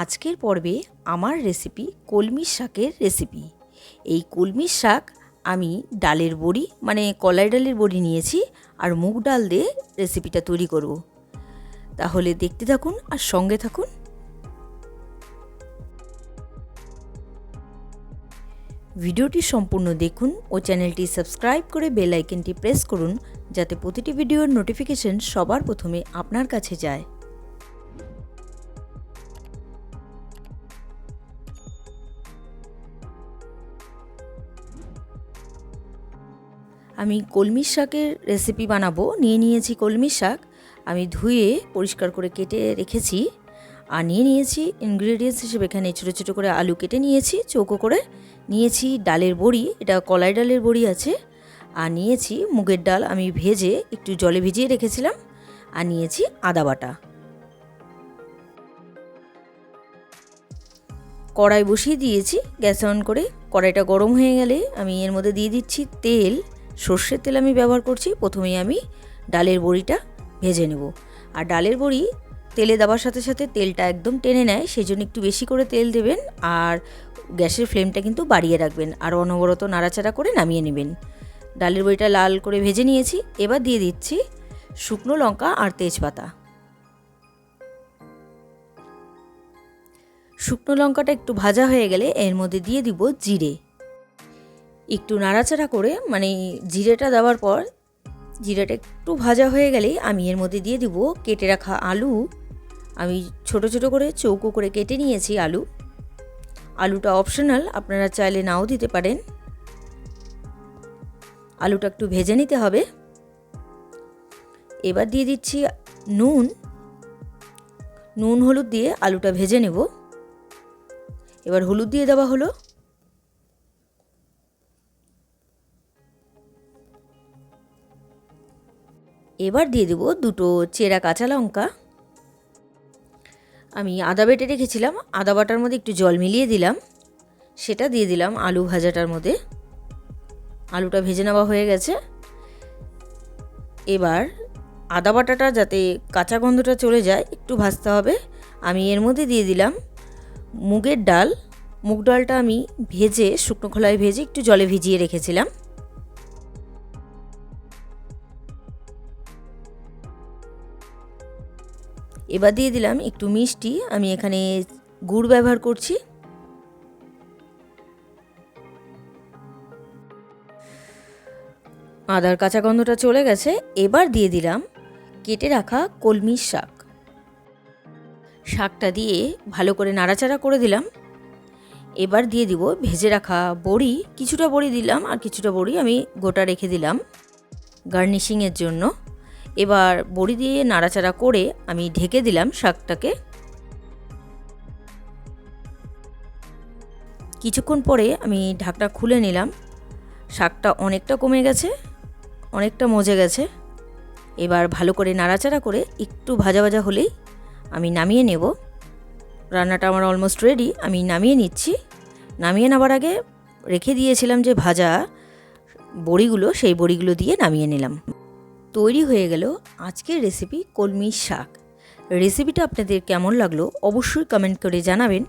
আজকের পর্বে আমার রেসিপি কলমির শাকের রেসিপি এই কলমির শাক আমি ডালের বড়ি মানে কলাই ডালের বড়ি নিয়েছি আর মুগ ডাল দিয়ে রেসিপিটা তৈরি করব। তাহলে দেখতে থাকুন আর সঙ্গে থাকুন। ভিডিওটি সম্পূর্ণ দেখুন ও চ্যানেলটি সাবস্ক্রাইব করে বেল আইকনটি প্রেস করুন, যাতে প্রতিটি ভিডিওর নোটিফিকেশন সবার প্রথমে আপনার কাছে যায়। আমি কলমির শাকের রেসিপি বানাবো। নিয়ে নিয়েছি কলমির শাক। আমি ধুয়ে পরিষ্কার করে কেটে রেখেছি। আর নিয়ে নিয়েছি ইনগ্রেডিয়েন্টস হিসেবে এখানে ছোটো ছোটো করে আলু কেটে নিয়েছি, চৌকো করে। নিয়েছি ডালের বড়ি, এটা কলাই ডালের বড়ি আছে। আর নিয়েছি মুগের ডাল আমি ভেজে একটু জলে ভিজিয়ে রেখেছিলাম। আর নিয়েছি আদা বাটা। কড়াই বসিয়ে দিয়েছি, গ্যাস অন করে। কড়াইটা গরম হয়ে গেলে আমি এর মধ্যে দিয়ে দিচ্ছি তেল। সর্ষের তেল আমি ব্যবহার করছি, প্রথমেই আমি ডালের বড়িটা ভেজে নেব। আর ডালের বড়ি তেলে দেওয়ার সাথে সাথে তেলটা একদম টেনে নেয় সেই জন্য একটু বেশি করে তেল দেবেন আর গ্যাসের ফ্লেমটা কিন্তু বাড়িয়ে রাখবেন আর অনবরত নাড়াচাড়া করে নামিয়ে নেবেন। ডালের বড়িটা লাল করে ভেজে নিয়েছি, এবার দিয়ে দিচ্ছি শুকনো লঙ্কা আর তেজপাতা। শুকনো লঙ্কাটা একটু ভাজা হয়ে গেলে এর মধ্যে দিয়ে দিব জিরে। একটু নাড়াচাড়া করে মানে জিরেটা দেওয়ার পর, জিরেটা একটু ভাজা হয়ে গেলেই আমি এর মধ্যে দিয়ে দিব কেটে রাখা আলু। আমি ছোট ছোট করে চৌকো করে কেটে নিয়েছি আলু। আলুটা অপশনাল, আপনারা চাইলে নাও দিতে পারেন। আলুটা একটু ভেজে নিতে হবে। এবার দিয়ে দিচ্ছি নুন। নুন হলুদ দিয়ে আলুটা ভেজে নেব। এবার হলুদ দিয়ে দেওয়া হলো। এবার দিয়ে দেবো দুটো চেরা কাঁচা লঙ্কা। আমি আদা বেটে রেখেছিলাম, আদা বাটার মধ্যে একটু জল মিলিয়ে দিলাম। সেটা দিয়ে দিলাম আলু ভাজাটার মধ্যে। আলুটা ভেজে নেওয়া হয়ে গেছে। এবার আদা বাটাটা যাতে কাঁচা গন্ধটা চলে যায়, একটু ভাজতে হবে। আমি এর মধ্যে দিয়ে দিলাম মুগের ডাল। মুগ ডালটা আমি ভেজে, শুকনো খোলায় ভেজে একটু জলে ভিজিয়ে রেখেছিলাম। এবার দিয়ে দিলাম একটু মিষ্টি। আমি এখানে গুড় ব্যবহার করছি। আদার কাঁচা গন্ধটা চলে গেছে। এবার দিয়ে দিলাম কেটে রাখা কলমির শাক। শাকটা দিয়ে ভালো করে নাড়াচাড়া করে দিলাম। এবার দিয়ে দিব ভেজে রাখা বড়ি। কিছুটা বড়ি দিলাম আর কিছুটা বড়ি আমি গোটা রেখে দিলাম। গার্নিশিংয়ের জন্য। এবার বড়ি দিয়ে নাড়াচাড়া করে আমি ঢেকে দিলাম শাকটাকে। কিছুক্ষণ পরে আমি ঢাকটা খুলে নিলাম। শাকটা অনেকটা কমে গেছে, অনেকটা মজে গেছে। এবার ভালো করে নাড়াচাড়া করে একটু ভাজা ভাজা হলেই আমি নামিয়ে নেব। রান্নাটা আমার অলমোস্ট রেডি আমি নামিয়ে নিচ্ছি। নামিয়ে নেবার আগে রেখে দিয়েছিলাম যে ভাজা বড়িগুলো, সেই বড়িগুলো দিয়ে নামিয়ে নিলাম। তৈরি হয়ে গেল আজকের রেসিপি কলমি শাক। রেসিপিটা আপনাদের কেমন লাগল অবশ্যই কমেন্ট করে জানাবেন।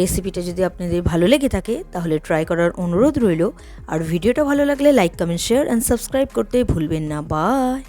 রেসিপিটা যদি আপনাদের ভালো লেগে থাকে তাহলে ট্রাই করার অনুরোধ রইল। আর ভিডিওটা ভালো লাগলে like comment share and subscribe করতে ভুলবেন না। বাই